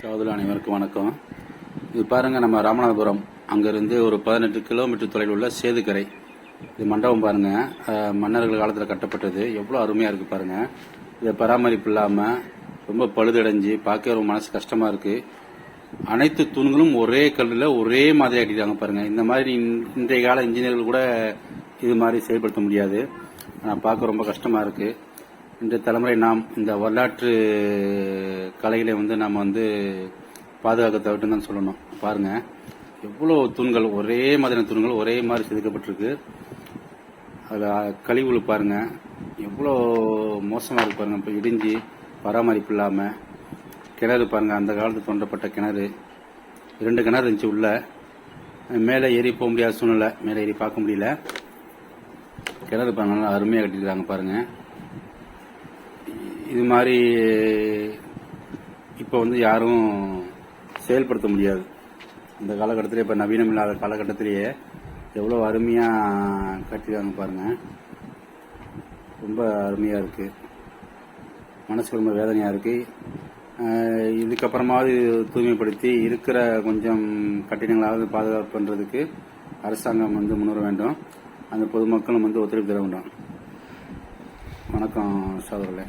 சாதுல அனைவருக்கும் வணக்கம். இது பாருங்க நம்ம ராமநாதபுரம். அங்கிருந்து ஒரு பதினெட்டு கிலோமீட்டர் தொலைவில் உள்ள சேதுக்கரை. இது மண்டபம் பாருங்க. மன்னர்கள் காலத்தில் கட்டப்பட்டது. எவ்வளோ அருமையா இருக்கு பாருங்க. இதை பராமரிப்பு இல்லாமல் ரொம்ப பழுதடைஞ்சு பார்க்க ரொம்ப மனசு கஷ்டமா இருக்கு. அனைத்து தூண்களும் ஒரே கல்லில் ஒரே மாதிரி கட்டிட்டாங்க பாருங்க. இந்த மாதிரி இன்- இன்றைய கால இன்ஜினியர்கள் கூட இது மாதிரி செயல்படுத்த முடியாது. ஆனால் பார்க்க ரொம்ப கஷ்டமா இருக்குது இன்று தலைமுறை நாம் இந்த வரலாற்று கலைகளை வந்து நாம் வந்து பாதுகாக்க தவிட்டுன்னு தான் சொல்லணும். பாருங்க. எவ்வளோ தூண்கள் ஒரே மாதிரியான தூண்கள் ஒரே மாதிரி செதுக்கப்பட்டிருக்கு. அதில் கழிவுகள் பாருங்க. எவ்வளோ மோசமாக இருக்கு பாருங்க. இப்போ இடிஞ்சு பராமரிப்பு இல்லாமல் கிணறு பாருங்க. அந்த காலத்து தோன்றப்பட்ட கிணறு. இரண்டு கிணறு இருந்துச்சு உள்ள. மேலே ஏறி போக முடியாத சூழ்நிலை. மேலே ஏறி பார்க்க முடியல. கிணறு பாருங்க. நல்லா அருமையாக கட்டியிருக்காங்க பாருங்கள் இது மாதிரி இப்போ வந்து யாரும் செயல்படுத்த முடியாது. இந்த காலகட்டத்திலே இப்போ நவீனம் இல்லாத காலகட்டத்திலேயே எவ்வளோ அருமையாக கட்டிருக்காங்க பாருங்கள் ரொம்ப அருமையாக இருக்குது மனசுக்கு ரொம்ப வேதனையாக இருக்குது இதுக்கப்புறமாவது தூய்மைப்படுத்தி இருக்கிற கொஞ்சம் கட்டிடங்களாவது பாதுகாப்பு பண்ணுறதுக்கு அரசாங்கம் வந்து முன்வர வேண்டும். அந்த பொதுமக்களும் வந்து ஒத்துழைப்பு தர வேண்டும். வணக்கம் சோதரர்களே